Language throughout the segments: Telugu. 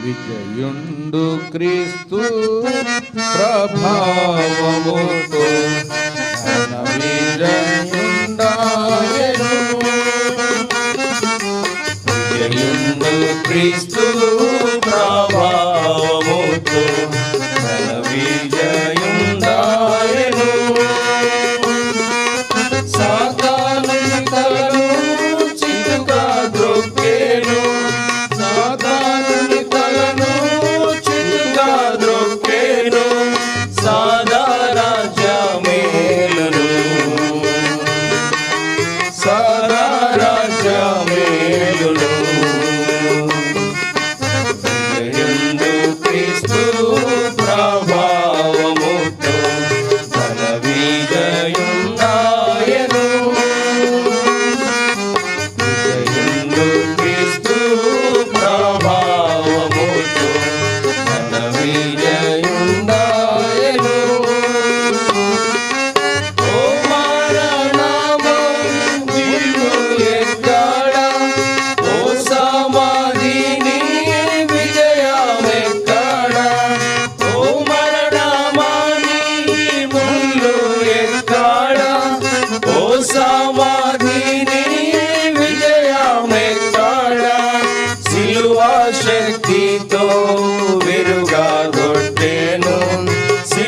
విజయుండు క్రీస్తు ప్రభావముతో విజయుండు క్రీస్తు ప్రభావముతో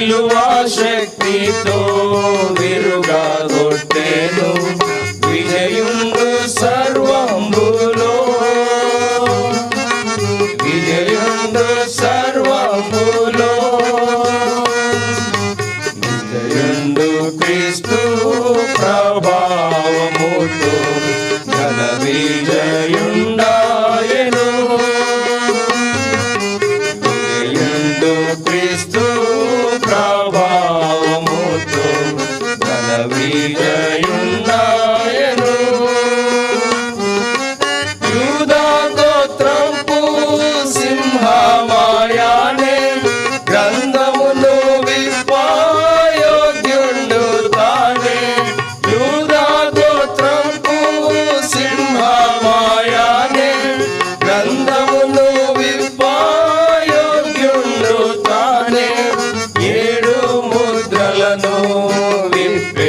సిలువా శక్తితో విరుగా కొట్టేను. విజయు Navidad. பூவிப்பெளிவாய்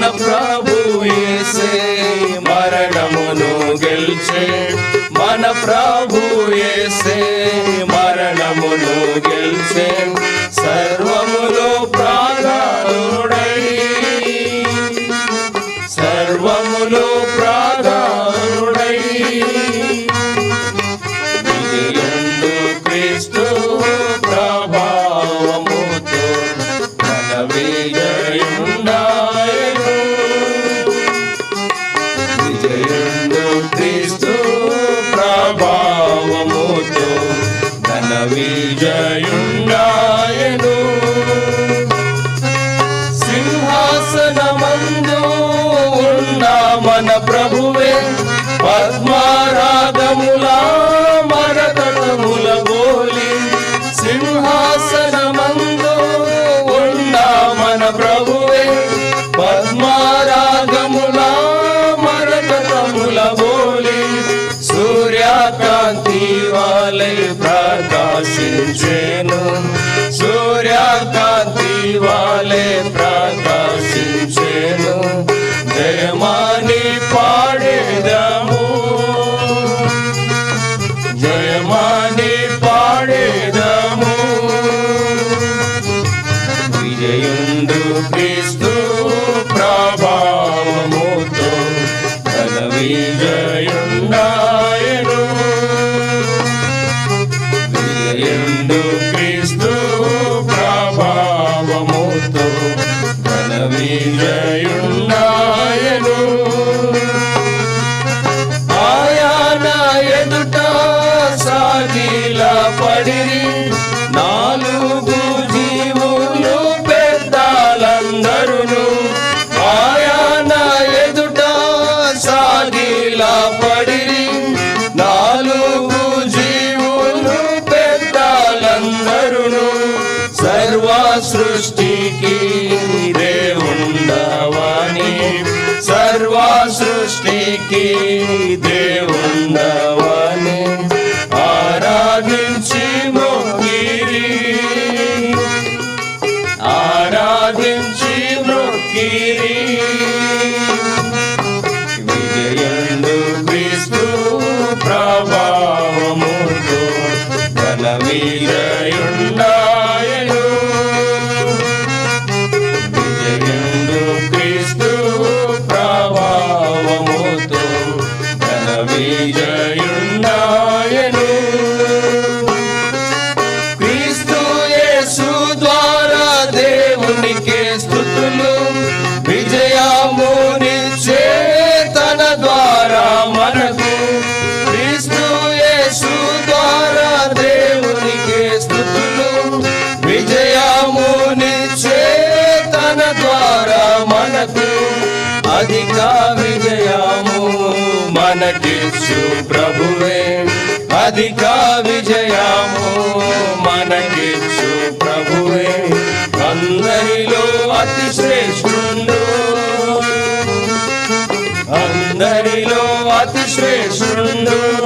మన ప్రభుయేసే మరణమును గెలిచే. మన ప్రభుయేసే మరణమును గెలిచే. ప్రభువే పద్మారాగములా మరతముల గోలి సింహాసన మందు మన ప్రభువే పద్మారాగములా మరతముల గోలి సూర్యాకాంతి వాళ్ళ ప్రకాశించేను. సూర్యాకాంతి వాళ్ళ did it. Let me tell you now. అధిక విజయము మనకి ప్రభువే. అధిక విజయము మనకి ప్రభువే. అందరిలో అతి శ్రేష్ఠుండు. అందరిలో అతి శ్రేష్ఠుండు.